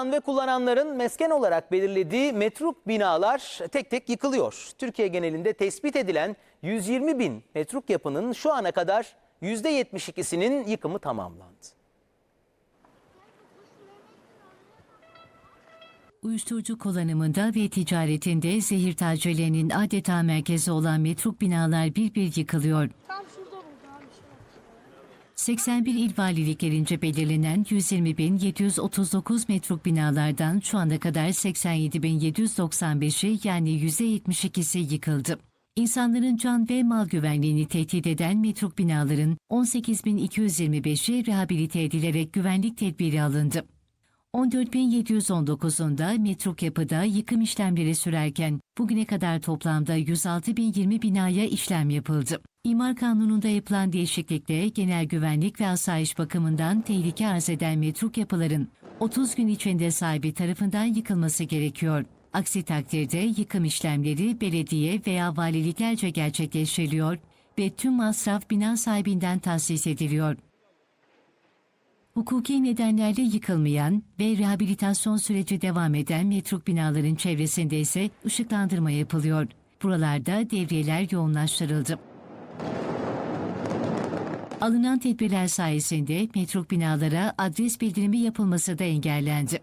Çalışan ve kullananların mesken olarak belirlediği metruk binalar tek tek yıkılıyor. Türkiye genelinde tespit edilen 120 bin metruk yapının şu ana kadar %72'sinin yıkımı tamamlandı. Uyuşturucu kullanımında ve ticaretinde zehir tacirlerinin adeta merkezi olan metruk binalar bir bir yıkılıyor. Tam 81 il valiliklerince belirlenen 120.739 metruk binalardan şu ana kadar 87.795'i yani %72'si yıkıldı. İnsanların can ve mal güvenliğini tehdit eden metruk binaların 18.225'i rehabilite edilerek güvenlik tedbiri alındı. 14.719'unda metruk yapıda yıkım işlemleri sürerken bugüne kadar toplamda 106.020 binaya işlem yapıldı. İmar Kanunu'nda yapılan değişiklikle genel güvenlik ve asayiş bakımından tehlike arz eden metruk yapıların 30 gün içinde sahibi tarafından yıkılması gerekiyor. Aksi takdirde yıkım işlemleri belediye veya valiliklerce gerçekleştiriliyor ve tüm masraf bina sahibinden tahsis ediliyor. Hukuki nedenlerle yıkılmayan ve rehabilitasyon süreci devam eden metruk binaların çevresinde ise ışıklandırma yapılıyor. Buralarda devriyeler yoğunlaştırıldı. Alınan tedbirler sayesinde metruk binalara adres bildirimi yapılması da engellendi.